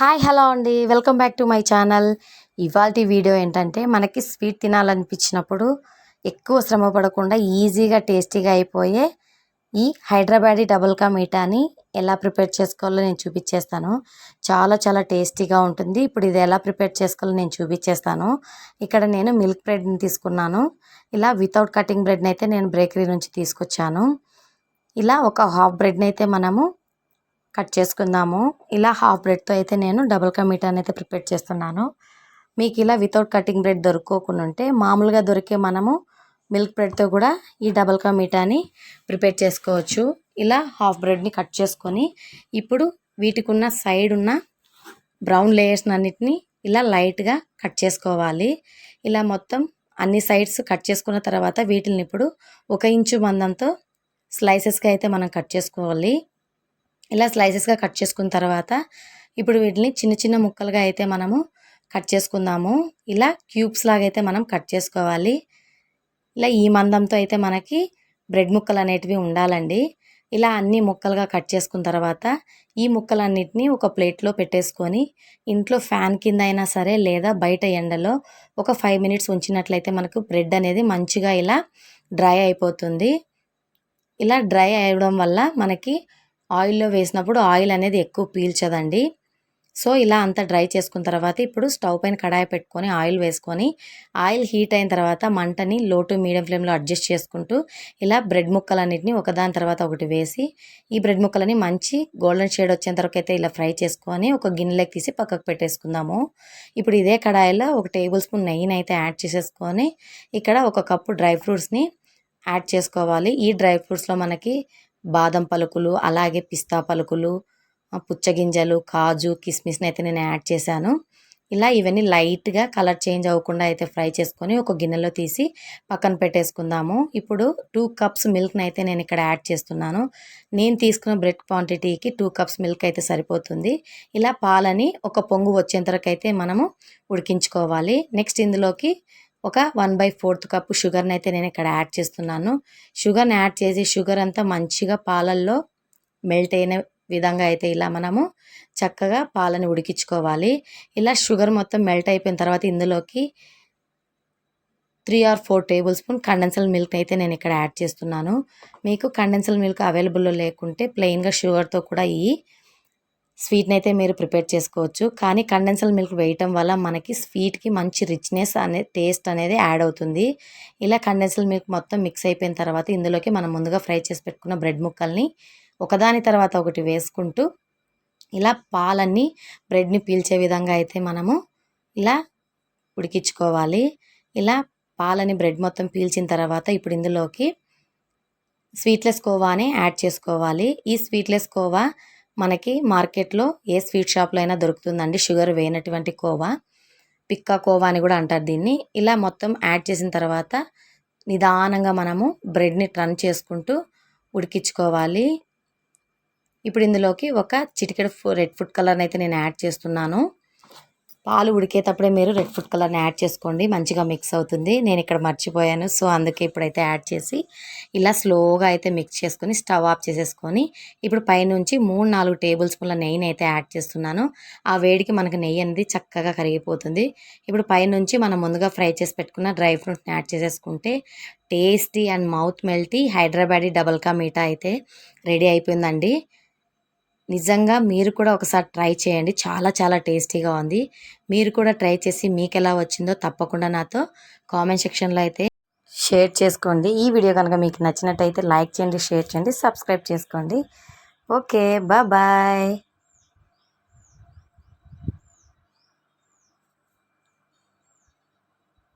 Hi hello అండి. Welcome back to my channel. ఇవాళ video ఏంటంటే మనకి స్వీట్ తినాలనిపించినప్పుడు ఎక్కువ శ్రమ పడకుండా ఈజీగా టేస్టీగా అయిపోయే ఈ హైదరాబాదీ డబుల్ కా మీఠాని ఎలా ప్రిపేర్ చేసుకోవాలో నేను చూపించేస్తాను. చాలా చాలా టేస్టీగా ఉంటుంది. ఇప్పుడు ఇది ఎలా ప్రిపేర్ చేసుకోవాలో నేను చూపించేస్తాను. ఇక్కడ నేను మిల్క్ బ్రెడ్ని తీసుకున్నాను. ఇలా వితౌట్ కటింగ్ బ్రెడ్ని అయితే నేను బేకరీ నుంచి తీసుకొచ్చాను. ఇలా ఒక హాఫ్ బ్రెడ్ని అయితే మనము కట్ చేసుకుందాము. ఇలా హాఫ్ బ్రెడ్తో అయితే నేను డబుల్ కా మీఠాని అయితే ప్రిపేర్ చేస్తున్నాను. మీకు ఇలా వితౌట్ కటింగ్ బ్రెడ్ దొరుకోకుండా ఉంటే మామూలుగా దొరికే మనము మిల్క్ బ్రెడ్తో కూడా ఈ డబల్ కా మీఠాని ప్రిపేర్ చేసుకోవచ్చు. ఇలా హాఫ్ బ్రెడ్ని కట్ చేసుకొని ఇప్పుడు వీటికి ఉన్న సైడ్ ఉన్న బ్రౌన్ లేయర్స్ అన్నిటిని ఇలా లైట్గా కట్ చేసుకోవాలి. ఇలా మొత్తం అన్ని సైడ్స్ కట్ చేసుకున్న తర్వాత వీటిని ఇప్పుడు ఒక ఇంచు మందంతో స్లైసెస్గా అయితే మనం కట్ చేసుకోవాలి. ఇలా స్లైసెస్గా కట్ చేసుకున్న తర్వాత ఇప్పుడు వీటిని చిన్న చిన్న ముక్కలుగా అయితే మనము కట్ చేసుకుందాము. ఇలా క్యూబ్స్ లాగా అయితే మనం కట్ చేసుకోవాలి. ఇలా ఈ మందంతో అయితే మనకి బ్రెడ్ ముక్కలు అనేటివి ఉండాలండి. ఇలా అన్ని ముక్కలుగా కట్ చేసుకున్న తర్వాత ఈ ముక్కలన్నిటిని ఒక ప్లేట్లో పెట్టేసుకొని ఇంట్లో ఫ్యాన్ కింద అయినా సరే లేదా బయట ఎండలో ఒక ఫైవ్ మినిట్స్ ఉంచినట్లయితే మనకు బ్రెడ్ అనేది మంచిగా ఇలా డ్రై అయిపోతుంది. ఇలా డ్రై అవ్వడం వల్ల మనకి ఆయిల్లో వేసినప్పుడు ఆయిల్ అనేది ఎక్కువ పీల్చదండి. సో ఇలా అంతా డ్రై చేసుకున్న తర్వాత ఇప్పుడు స్టవ్ పైన కడాయి పెట్టుకొని ఆయిల్ వేసుకొని ఆయిల్ హీట్ అయిన తర్వాత మంటని లో టు మీడియం ఫ్లేమ్లో అడ్జస్ట్ చేసుకుంటూ ఇలా బ్రెడ్ ముక్కలన్నిటిని ఒకదాని తర్వాత ఒకటి వేసి ఈ బ్రెడ్ ముక్కలని మంచి గోల్డెన్ షేడ్ వచ్చేంత వరకు అయితే ఇలా ఫ్రై చేసుకొని ఒక గిన్నెలోకి తీసి పక్కకు పెట్టేసుకుందాము. ఇప్పుడు ఇదే కడాయిలో ఒక టేబుల్ స్పూన్ నెయ్యిని అయితే యాడ్ చేసేసుకొని ఇక్కడ ఒక కప్పు డ్రై ఫ్రూట్స్ని యాడ్ చేసుకోవాలి. ఈ డ్రై ఫ్రూట్స్లో మనకి బాదం పలుకులు అలాగే పిస్తా పలుకులు పుచ్చగింజలు కాజు కిస్మిస్ని అయితే నేను యాడ్ చేశాను. ఇలా ఇవన్నీ లైట్గా కలర్ చేంజ్ అవ్వకుండా అయితే ఫ్రై చేసుకొని ఒక గిన్నెలో తీసి పక్కన పెట్టేసుకుందాము. ఇప్పుడు టూ కప్స్ మిల్క్ని అయితే నేను ఇక్కడ యాడ్ చేస్తున్నాను. నేను తీసుకున్న బ్రెడ్ క్వాంటిటీకి టూ కప్స్ మిల్క్ అయితే సరిపోతుంది. ఇలా పాలని ఒక పొంగు వచ్చేంతవరకు అయితే మనము ఉడికించుకోవాలి. నెక్స్ట్ ఇందులోకి ఒక వన్ బై ఫోర్త్ కప్పు షుగర్ని అయితే నేను ఇక్కడ యాడ్ చేస్తున్నాను. షుగర్ని యాడ్ చేసి షుగర్ అంతా మంచిగా పాలల్లో మెల్ట్ అయిన విధంగా అయితే ఇలా మనము చక్కగా పాలని ఉడికించుకోవాలి. ఇలా షుగర్ మొత్తం మెల్ట్ అయిపోయిన తర్వాత ఇందులోకి three or four tablespoon condensed milk అయితే నేను ఇక్కడ యాడ్ చేస్తున్నాను. మీకు కండెన్సల్ మిల్క్ అవైలబుల్లో లేకుంటే ప్లెయిన్గా షుగర్తో కూడా ఈ స్వీట్ని అయితే మీరు ప్రిపేర్ చేసుకోవచ్చు. కానీ కండెన్సల్ మిల్క్ వేయటం వల్ల మనకి స్వీట్కి మంచి రిచ్నెస్ అనే టేస్ట్ అనేది యాడ్ అవుతుంది. ఇలా కండెన్సల్ మిల్క్ మొత్తం మిక్స్ అయిపోయిన తర్వాత ఇందులోకి మనం ముందుగా ఫ్రై చేసి పెట్టుకున్న బ్రెడ్ ముక్కల్ని ఒకదాని తర్వాత ఒకటి వేసుకుంటూ ఇలా పాలన్నీ బ్రెడ్ని పీల్చే విధంగా అయితే మనము ఇలా ఉడికించుకోవాలి. ఇలా పాలని బ్రెడ్ మొత్తం పీల్చిన తర్వాత ఇప్పుడు ఇందులోకి స్వీట్లెస్ కోవాని యాడ్ చేసుకోవాలి. ఈ స్వీట్లెస్ కోవా మనకి మార్కెట్లో ఏ స్వీట్ షాప్లో అయినా దొరుకుతుందండి. షుగర్ వేయనటువంటి కోవా పిక్కా కోవా అని కూడా అంటారు దీన్ని. ఇలా మొత్తం యాడ్ చేసిన తర్వాత నిదానంగా మనము బ్రెడ్ని టర్న్ చేసుకుంటూ ఉడికించుకోవాలి. ఇప్పుడు ఇందులోకి ఒక చిటికెడు రెడ్ ఫుడ్ కలర్ని అయితే నేను యాడ్ చేస్తున్నాను. పాలు ఉడికేటప్పుడే మీరు రెడ్ ఫుడ్ కలర్ని యాడ్ చేసుకోండి. మంచిగా మిక్స్ అవుతుంది. నేను ఇక్కడ మర్చిపోయాను. సో అందుకే ఇప్పుడైతే యాడ్ చేసి ఇలా స్లోగా అయితే మిక్స్ చేసుకొని స్టవ్ ఆఫ్ చేసేసుకొని ఇప్పుడు పైనుంచి మూడు నాలుగు టేబుల్ స్పూన్ల నెయ్యిని అయితే యాడ్ చేస్తున్నాను. ఆ వేడికి మనకు నెయ్యి అనేది చక్కగా కరిగిపోతుంది. ఇప్పుడు పైనుంచి మనం ముందుగా ఫ్రై చేసి పెట్టుకున్న డ్రై ఫ్రూట్స్ని యాడ్ చేసేసుకుంటే tasty and mouth melty Hyderabadi double ka meetha అయితే రెడీ అయిపోయిందండి. నిజంగా మీరు కూడా ఒకసారి ట్రై చేయండి. చాలా చాలా టేస్టీగా ఉంది. మీరు కూడా ట్రై చేసి మీకు ఎలా వచ్చిందో తప్పకుండా నాతో కామెంట్ సెక్షన్లో అయితే షేర్ చేసుకోండి. ఈ వీడియో కనుక మీకు నచ్చినట్టయితే లైక్ చేయండి షేర్ చేయండి సబ్స్క్రైబ్ చేసుకోండి. Okay bye.